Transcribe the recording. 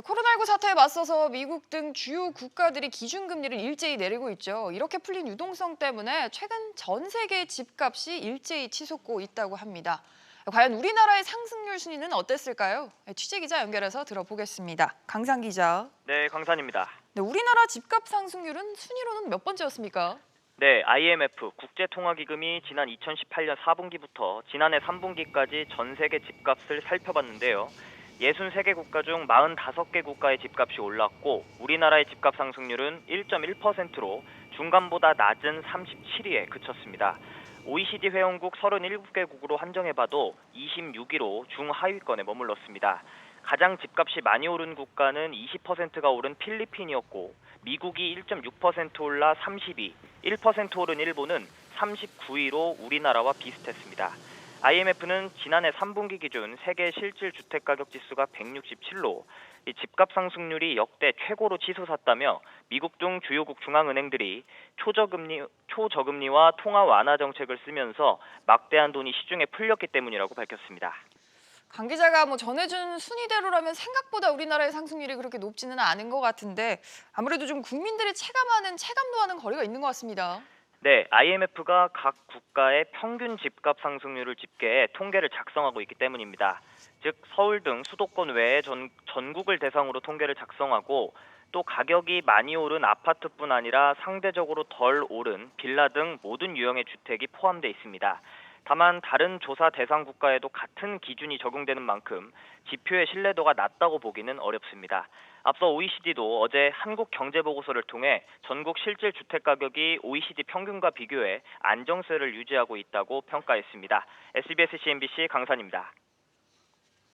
코로나19 사태에 맞서서 미국 등 주요 국가들이 기준금리를 일제히 내리고 있죠. 이렇게 풀린 유동성 때문에 최근 전 세계 집값이 일제히 치솟고 있다고 합니다. 과연 우리나라의 상승률 순위는 어땠을까요? 취재 기자 연결해서 들어보겠습니다. 강상 기자. 네, 강산입니다. 네, 우리나라 집값 상승률은 순위로는 몇 번째였습니까? 네, IMF 국제통화기금이 지난 2018년 4분기부터 지난해 3분기까지 전 세계 집값을 살펴봤는데요. 63개 국가 중 45개 국가의 집값이 올랐고 우리나라의 집값 상승률은 1.1%로 중간보다 낮은 37위에 그쳤습니다. OECD 회원국 37개국으로 한정해봐도 26위로 중하위권에 머물렀습니다. 가장 집값이 많이 오른 국가는 20%가 오른 필리핀이었고 미국이 1.6% 올라 30위, 1% 오른 일본은 39위로 우리나라와 비슷했습니다. IMF는 지난해 3분기 기준 세계 실질 주택 가격 지수가 167로 이 집값 상승률이 역대 최고로 치솟았다며 미국 등 주요국 중앙은행들이 초저금리 초저금리와 통화 완화 정책을 쓰면서 막대한 돈이 시중에 풀렸기 때문이라고 밝혔습니다. 강 기자가 뭐 전해준 순위대로라면 생각보다 우리나라의 상승률이 그렇게 높지는 않은 것 같은데 아무래도 좀 국민들이 체감하는 체감도와는 거리가 있는 것 같습니다. 네, IMF가 각 국가의 평균 집값 상승률을 집계해 통계를 작성하고 있기 때문입니다. 즉 서울 등 수도권 외에 전, 전국을 대상으로 통계를 작성하고 또 가격이 많이 오른 아파트뿐 아니라 상대적으로 덜 오른 빌라 등 모든 유형의 주택이 포함되어 있습니다. 다만 다른 조사 대상 국가에도 같은 기준이 적용되는 만큼 지표의 신뢰도가 낮다고 보기는 어렵습니다. 앞서 OECD도 어제 한국 경제 보고서를 통해 전국 실질 주택 가격이 OECD 평균과 비교해 안정세를 유지하고 있다고 평가했습니다. SBS CNBC 강산입니다.